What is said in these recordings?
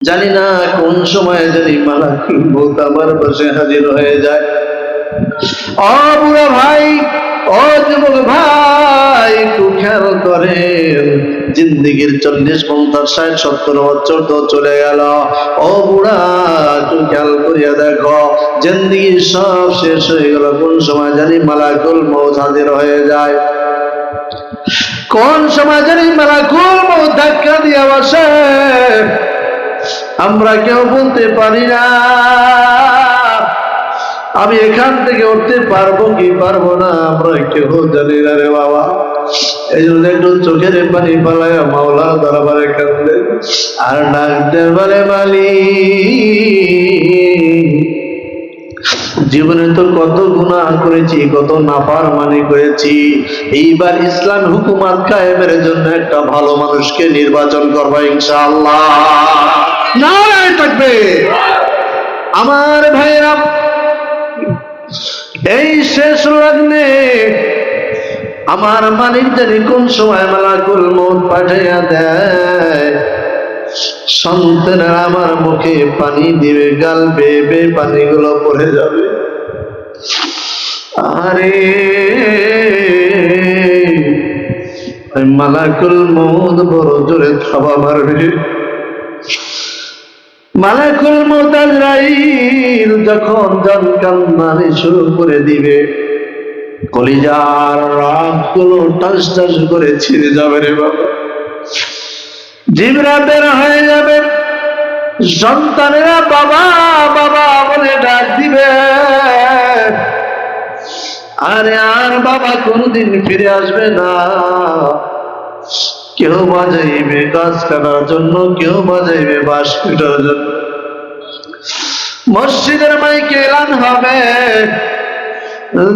জানি না কোন সময় মালাকুল মৌত আমার পাশে হাজির হয়ে যায়। ও বুড়া ভাই ও যুবক ভাই, একটু খেয়াল করেন, জিন্দিগির চল্লিশ, পঞ্চাশ, ষাট, সত্তর বছর তো চলে গেল। ও বুড়া, একটু খেয়াল করিয়া দেখো জিন্দিগি সব শেষ হয়ে গেল, কোন সময় জানি মালাকুল মৌত হাজির হয়ে যায়। কোন সময় জানি মালাকুল মৌত ধাক্কা দিয়ে বসে আমরা কেউ বলতে পারি না। আমি এখান থেকে উঠতে পারব কি পারব না, আমরা কেউ জানি না রে বাবা। এই জন্য একটু চোখের পানি পালায় মাওলা দরবারে কান্দে আর ডাকতে পারে মালি জীবনে তো কত গুনাহ করেছি, কত নাফার মানি করেছি। এইবার ইসলাম হুকুমাত কায়েমের জন্য একটা ভালো মানুষকে নির্বাচন করব ইনশাআল্লাহ। নারায় থাকবে। আমার ভাইরা, এই শেষ লগ্নে আমার মালিক কোন সময় মালাকুল মন পাঠাইয়া দেয়? সন্তানের আমার মুখে পানি দিবে, গাল বেয়ে পানিগুলো পড়ে যাবে। আরে মালাকুল মৌদ বড় জোরে থাবা মারবে। মালাকুল মৌত আজরাইল যখন জন কান্নানি শুরু করে দিবে, কলিজার রাগগুলো টাস টাস করে ছিঁড়ে যাবে রে বাবা। জিবরা বের হয়ে যাবে, সন্তানেরা বাবা বাবা বলে ডাক দিবে। আরে আর বাবা কোনদিন ফিরে আসবে না। কেউ বাজাইবে গাছ কাটার জন্য, কেউ বাজাইবে বাঁশ কাটার জন্য। মসজিদের মাইকে এলান হবে।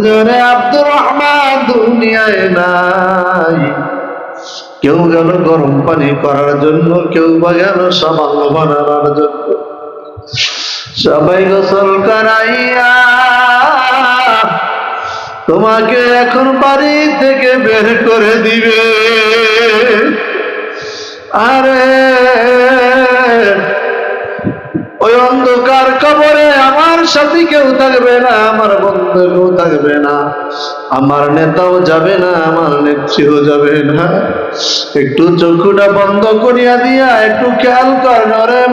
জোরে আব্দুর রহমান, দুনিয়ায় নাই। কেউ গেল গরম পানি করার জন্য, কেউ বা গেল সামান্য বানানোর জন্য। সবাই গোসল করাইয়া, তোমাকে এখন বাড়ি থেকে বের করে দিবে। আরে, ওই অন্ধকার কবরে আমার সাথী কেউ থাকবে না, আমার বন্ধু কেউ থাকবে না। আমার নেতাও যাবে না, আমার নেত্রীও যাবে না। একটু চোখটা বন্ধ করিয়া দিয়া একটু খেয়াল কর নরে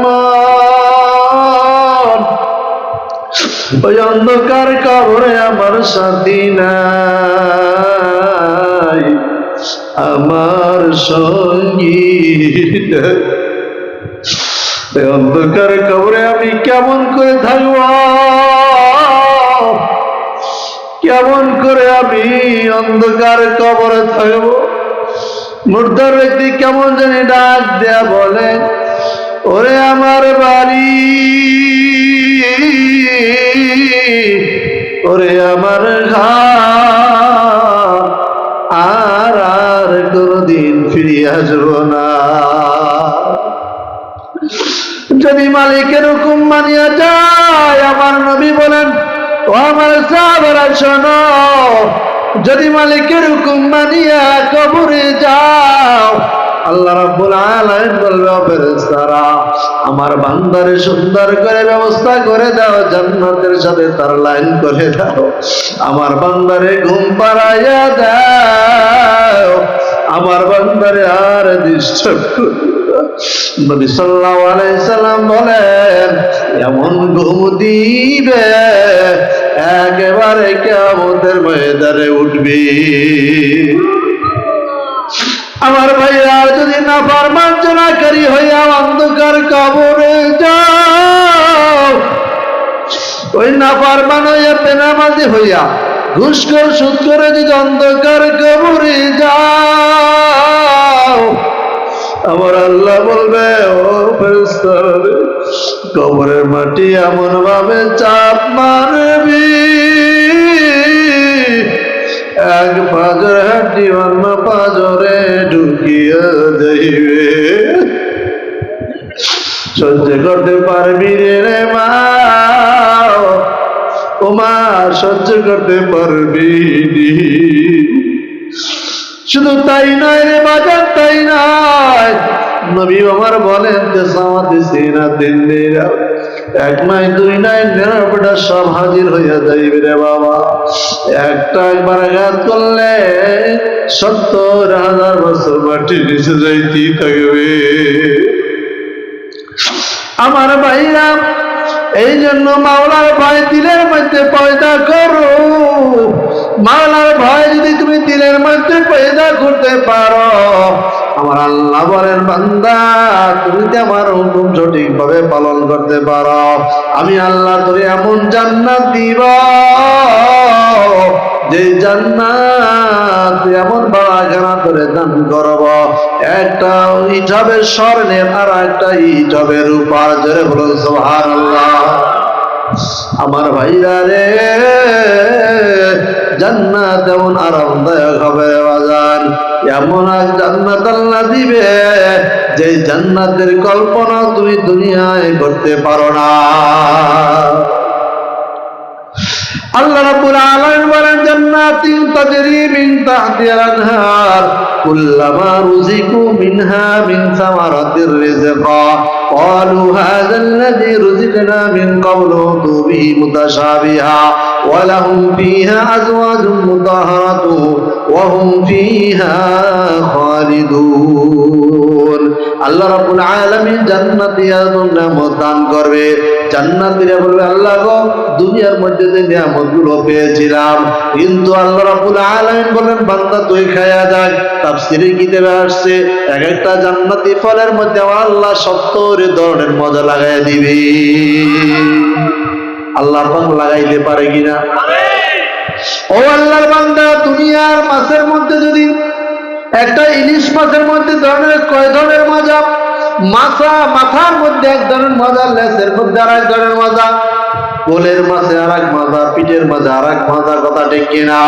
ওই অন্ধকার কবরে আমার সাথী নাই। আমার সঙ্গী এই অন্ধকার কবরে আমি কেমন করে থাকব? কেমন করে আমি অন্ধকার কবরে থাকব? মুর্দার ব্যক্তি কেমন জানি ডাক দেয়া বলে, ওরে আমার বাড়ি, ওরে আমার ঘর আসব না যদি মালিকের হুকুম মানিয়া যায়, আমার নবী বলেন, ও আমার সাহাবারা, শোনো, যদি মালিকের হুকুম মানিয়া কবরে যাও, আল্লাহ রাব্বুল আলামিন বলবে ফেরেশতারা, আমার বান্দারে সুন্দর করে ব্যবস্থা করে দাও, জান্নাতের সাথে তার লাইন করে দাও। আমার বান্দারে ঘুম পাড়াইয়া দাও। আমার বান্দারে আর ডিস্টার্ব নবী সাল্লাল্লাহু আলাইহি সাল্লাম বলেন, এমন ঘুম দিবে, একেবারে কিয়ামতের ময়দানে উঠবি। আমার ভাইয়া যদি না ফারমাঞ্জনাকারী হইয়া অন্ধকার কবরে যাও, ওই না ফারমান হইয়া পেনামাজি হইয়া ঘুষ সুদ করে যদি অন্ধকার কবরে যাও, আমার আল্লাহ বলবে, ও কবরের মাটি এমন ভাবে চাপ মারবি। এক পাজর হাড্ডি অন্য পাজরে ঢুকিয়ে দেবে। সহ্য করতে পারবি রে মা। সহ্য করতে পারবি শুধু তাই নয় রে বাজার তাই নয়। নবী আমার বলেন এক নয় দুই নিরাপটা সব হাজির হইয়া যাইবে রে বাবা। একটা একবার আঘাত করলে সত্তর হাজার বছর মাটির নিচে থাকবে। আমার ভাইরা এই জন্য মাওলার ভাই দিলের পারো। আমার আল্লাহ বলেন, বান্দা, তুমি যে আমার হুকুম সঠিক ভাবে পালন করতে পারো। আমি আল্লাহ তোরে এমন জান্নাত দিব যে জান্নাত এমন বাগানা করে দান করব। একটা স্বর্ণের আর একটা জোরে বলুন আমার ভাইরা রে, জান্নাত এমন আরামদায়ক হবে এমন এক জান্নাত আল্লাহ দিবে যে জান্নাতের কল্পনা তুমি দুনিয়ায় করতে পারো না আল্লাহ রাব্বুল আলামিন বলেন জান্নাতিন তাজরি মিন তাহতিহাল আনহার কুল্লামা রুজিকু মিনহা মিন সামারাতির রিজকা قالوا هذا الذي رزقنا من قبل به متشابها ولهم فيها أزواج مطهرة وهم فيها خالدون আল্লাহ রাব্বুল আলামিন জান্নাতিয়াতুন নামত দান করবে জান্নাতীরা বলবে আল্লাহ গো দুনিয়ার মধ্যে যে নিয়ামতগুলো পেয়েছিলাম কিন্তু আল্লাহ রাব্বুল আলামিন বলেন বান্দা তুই খায়া যাক তাফসীরে কিতাবে আসছে এক একটা জান্নাতি ফলের মধ্যে আমার আল্লাহ সত্তর ধরনের মজা লাগাই দিবে আল্লাহ বাং লাগাইতে পারে কিনা? ও আল্লাহর বান্দা দুনিয়ার মাছের মধ্যে যদি একটা ইলিশ মাছের মধ্যে ধরনের কয় ধরনের মজা? মাথা মাথার মধ্যে এক ধরনের মজা, লেসের মধ্যে আর এক ধরনের মজা। কোলের মাঝে আর এক মজা, পিঠের মাঝে আর এক মজা, কথা ঠিক কিনা?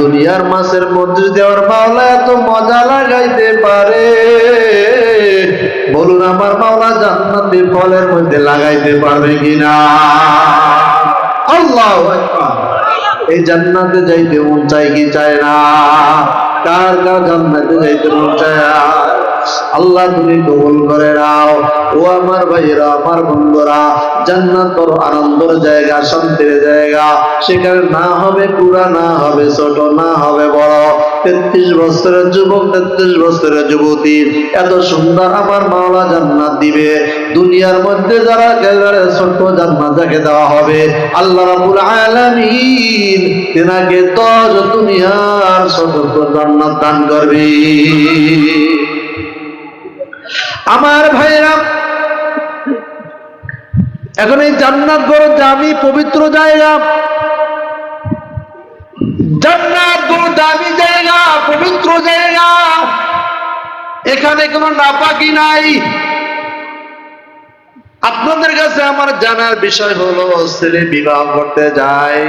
দুনিয়ার মাছের মধ্যে দেওয়ার মাওলা এত মজা লাগাইতে পারে। বলুন আমার মাওলা জান্নাতি ফলের মধ্যে লাগাইতে পারবে কিনা? আল্লাহ এই জান্নাতে যাইতে মন চাই কি চায় না? কার কার জান্নাতে যাইতে মন চায়? আল্লাহ তুমি কবুল করে নাও। ও আমার ভাইয়েরা, আমার বন্ধুরা, জান্নাত বড় আনন্দের জায়গা, শান্তির জায়গা। সেখানে না হবে পুরা না হবে ছোট, না হবে বড়। তেত্রিশ বছরের যুবক, তেত্রিশ বছরের যুবতী, এত সুন্দর আমার মাওলা জান্নাত দিবে। দুনিয়ার মধ্যে যারা একেবারে ছোট জান্নাত যাকে দেওয়া হবে, আল্লাহ রাব্বুল আলামিন তেনাকে দশ দুনিয়ার ছোট জান্নাত দান করবে। আমার ভাইরা এখন এই জান্নাত বড় দামি পবিত্র জায়গা, জান্নাত বড় দামি জায়গা, পবিত্র জায়গা, এখানে কোনো নাপাকি নাই। আপনাদের কাছে আমার জানার বিষয় হলো, ছেলে বিবাহ করতে যায়,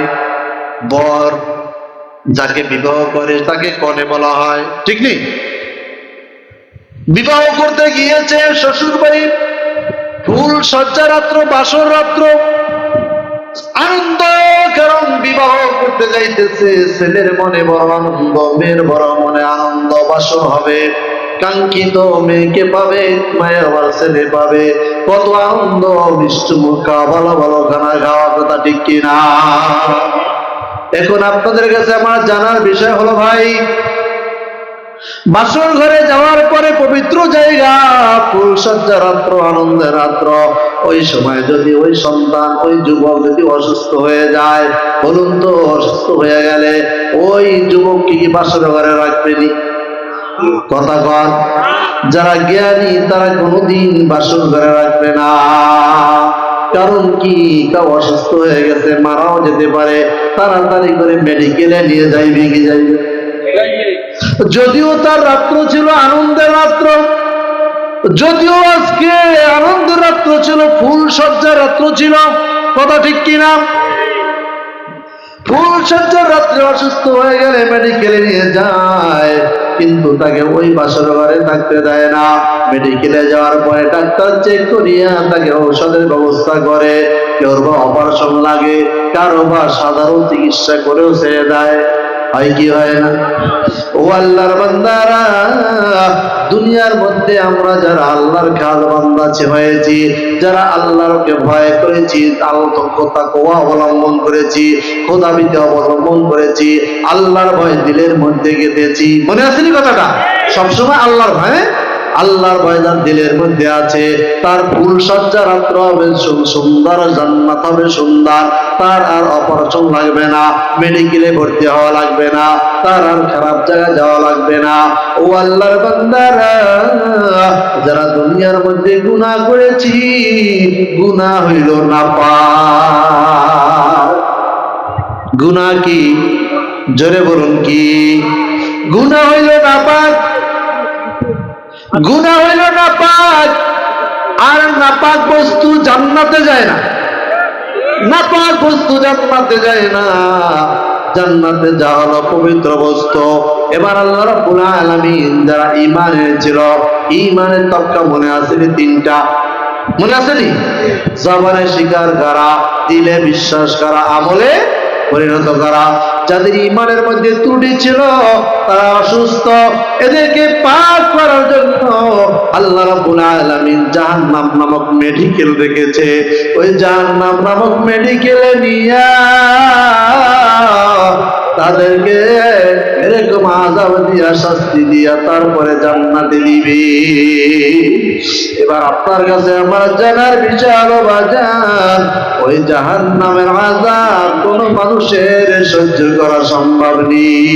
বর যাকে বিবাহ করে তাকে কনে বলা হয়, ঠিক নেই? বিবাহ করতে গিয়েছে শ্বশুর বাড়ি ফুল সজ্জা রাত্র, বাসর রাত্র। আনন্দ কারণ বিবাহ করতে যাইতেছে। ছেলের মনে বড় আনন্দ, মেয়ের বড় মনে আনন্দ, বাসর হবে। কাঙ্ক্ষিত মেয়েকে পাবে মায়ের আবার ছেলে পাবে। কত আনন্দ, মিষ্টি মুখা ভালো ভালো খানা খাওয়া কথা ঠিক কিনা? এখন আপনাদের কাছে আমার জানার বিষয় হলো, ভাই বাসর ঘরে যাওয়ার পরে পবিত্র জায়গা, ফুলসজ্জা রাত্র আনন্দের রাত্র। ওই সময় যদি ওই সন্তান, ওই যুবক যদি অসুস্থ হয়ে যায়, বলুন তো অসুস্থ হয়ে গেলে ওই যুবক কি বাসর ঘরে রাখবেনি কথা কন। যারা জ্ঞানী, তারা কোনোদিন বাসর ঘরে রাখবে না। কারণ কি? কেউ অসুস্থ হয়ে গেছে, মারাও যেতে পারে। তাড়াতাড়ি করে মেডিকেলে নিয়ে যাইবে, কি যাইবে? যদিও তার রাত্র ছিল আনন্দের রাত্র, যদিও আজকে আনন্দের রাত্র ছিল, ফুল সজ্জার রাত্র ছিল, কথা ঠিক কিনা? ফুল সজ্জার রাত্রে অসুস্থ হয়ে গেলে মেডিকেলে নিয়ে যায়, কিন্তু তাকে ওই বাসর ঘরে থাকতে দেয় না। মেডিকেলে যাওয়ার পরে ডাক্তার চেক করিয়া তাকে ঔষধের ব্যবস্থা করে, কেউ বা অপারেশন লাগে, কারও বা সাধারণ চিকিৎসা করেও ছেড়ে দেয়। হয় কি হয় না? ও আল্লাহর বান্দারা, দুনিয়ার মধ্যে আমরা যারা আল্লাহর খাল বান্দা হয়েছি, যারা আল্লাহরকে ভয় করেছি আল্লাহ কোয়া অবলম্বন করেছি খোদাবিতে অবলম্বন করেছি, আল্লাহর ভয় দিলের মধ্যে গেঁথেছি। মনে আছে নি কথাটা? সবসময় আল্লাহর ভয়? আল্লাহর ভয়দার দিলের মধ্যে আছে। তার ফুল সজ্জা রাত্র হবে সুন্দর জান্নাত হবে সুন্দর। তার আর অপারেশন লাগবে না মেডিকেলে ভর্তি হওয়া লাগবে না, তার আর খারাপ জায়গায় যাওয়া লাগবে না। ও আল্লাহর বান্দারা, যারা দুনিয়ার মধ্যে গুনাহ করেছি, গুনাহ হইল না পা গুনাহ কি? জোরে বলুন কি? গুনাহ হইল না পাক গুনাহ হইল নাপাক। আর নাপাক বস্তু জান্নাতে যায় না। নাপাক বস্তু জান্নাতে যায় না। জান্নাতে যা হলো পবিত্র বস্তু। এবার আল্লাহ রাব্বুল আলামিন যারা ঈমান এনেছিল, ঈমানের তক্কা মনে আছে নি তিনটা? মনে আছে নি? জবানে স্বীকার করা? দিলে বিশ্বাস করা? আমলে পরিণত করা। যাদের ইমানের মধ্যে ত্রুটি ছিল, তারা অসুস্থ। এদেরকে পাক করার জন্য আল্লাহ রাব্বুল আলামিন জাহান্নাম নামক মেডিকেল রেখেছে। ওই জাহান্নাম নামক মেডিকেলে নিয়া তাদেরকে এরকম আজাব দিয়া শাস্তি দিয়া তারপরে জান্নাতে দিবে। এবার আপনার কাছে আমার জানার হলো বাজার ওই জাহান নামের আজাব কোন মানুষের সহ্য করা সম্ভব নেই।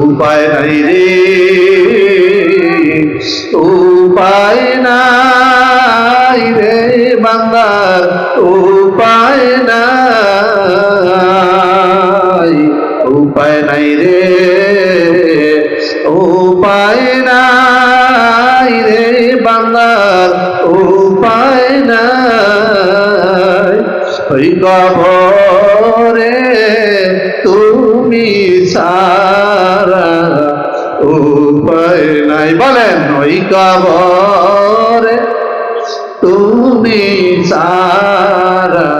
উপায় নাই রে। উপায় নাই রে বান্দার উপায় ওই কবরে তুমি সারা উপায় নাই। বলেন ওই কবরে তুমি সারা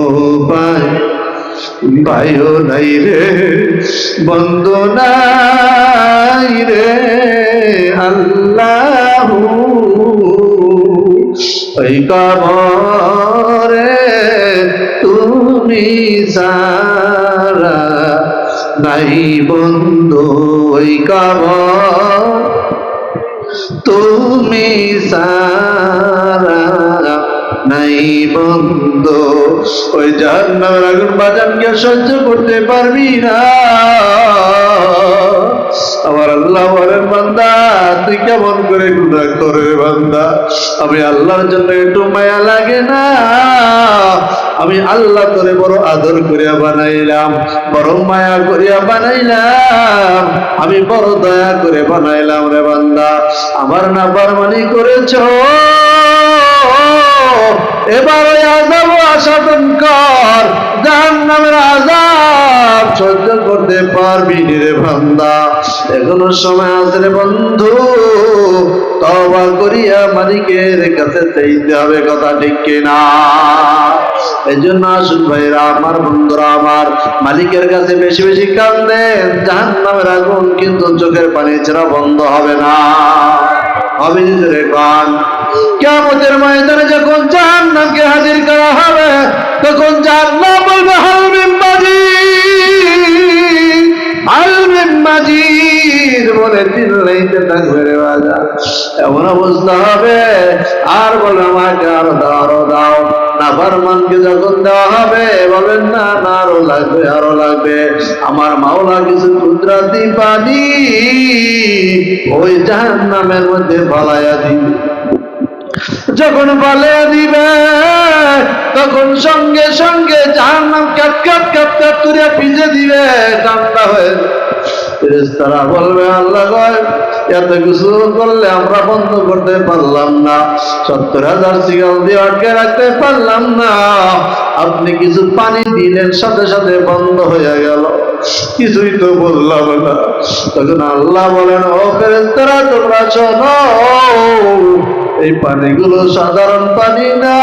উপায় ভাইও নাই রে, বন্ধ নাই রে, আল্লাহ ওই কবরে তুমি সারা নাই বন্ধু, ওই কবর তুমি সারা নাই বন্ধ, ওই জাহান্নামের আগুন বাজানকে সহ্য করতে পারবি না। আমার আল্লাহ বান্দা, তুই কেমন করে গুণা করে বান্দা? আমি আল্লাহর জন্য একটু মায়া লাগে না। আমি আল্লাহ করে বড় আদর করিয়া বানাইলাম, বড় মায়া করিয়া বানাইলাম, আমি বড় দয়া করে বানাইলাম রে বান্দা। আমার না বারমানি করেছ? এবার ওই আজাব আসাদন কর। জাহান নামের আজাব সহ্য করতে পারবি রে বান্দা। এখনও সময় আছে রে বন্ধু তবা করিয়া মালিকের কাছে চাইতে হবে কথা ঠিক কিনা। এই জন্য আসুন ভাইরা, আমার বন্ধুরা, আমার মালিকের কাছে বেশি বেশি কান্দেন। জাহান নামের আগুন কিন্তু চোখের পানি ছাড়া বন্ধ হবে না। হবে রে কান কেমতের ময়দানে যখন চান নামকে হাজির করা হবে, তখন জাহান নাম বলবে হালমিম মাজিদ। হালমিম মাজিদ, বলে চিল্লাইতে থাকবে রে বাজা এমন অবস্থা হবে, আর বলে আমাকে আরও দাও দাও। না বারমানকে যখন দেওয়া হবে, বলেন, না না, আরও লাগবে আরও লাগবে। আমার মাওলা কিছু কুদরাতি পানি ওই জাহান নামের মধ্যে পালাইয়া দিবে। যখন বলে দিবে, তখন সঙ্গে সঙ্গে জাহান নাম ক্যাপ ক্যাপ ক্যাপ ক্যাপ করে ভিজে দিবে, ঠান্ডা হয়ে তারা বলবে, আল্লাহ এত কিছু করলে আমরা বন্ধ করতে পারলাম না। সত্তর হাজার সিগাল দিয়ে আটকে রাখতে পারলাম না। আপনি কিছু পানি দিলেন, সাথে সাথে বন্ধ হয়ে গেল। কিছুই তো বললাম না। তখন আল্লাহ বলেন, ও ফেরেস্তারা তোমরা শোনো, এই পানিগুলো সাধারণ পানি না।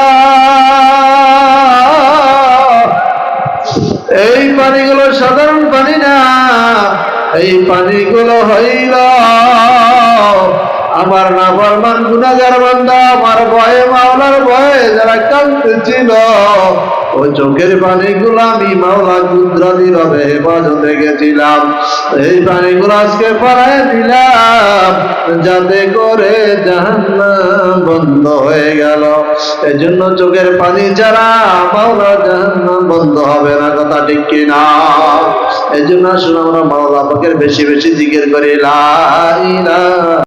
এই পানিগুলো সাধারণ পানি না। এই পানিগুলো হইল আমার নাফরমান গুনাগার বান্দা, আমার ভয়ে মাওলার ভয়ে যারা কাঁদতেছিল। ওই চোখের পানিগুলো আমি মাওলা কুদরতি রবে হেফাজতে গেছিলাম। এই পানিগুলো আজকে পড়ায় দিলাম, যাতে করে জাহান্নাম বন্ধ হয়ে গেল। এই জন্য চোখের পানি ছাড়া মাওলা জাহান্নাম বন্ধ হবে না, কথা ঠিক কিনা? এই জন্য আসলে আমরা মাওলা পাকের বেশি বেশি জিজ্ঞেস করি, লা ইলাহা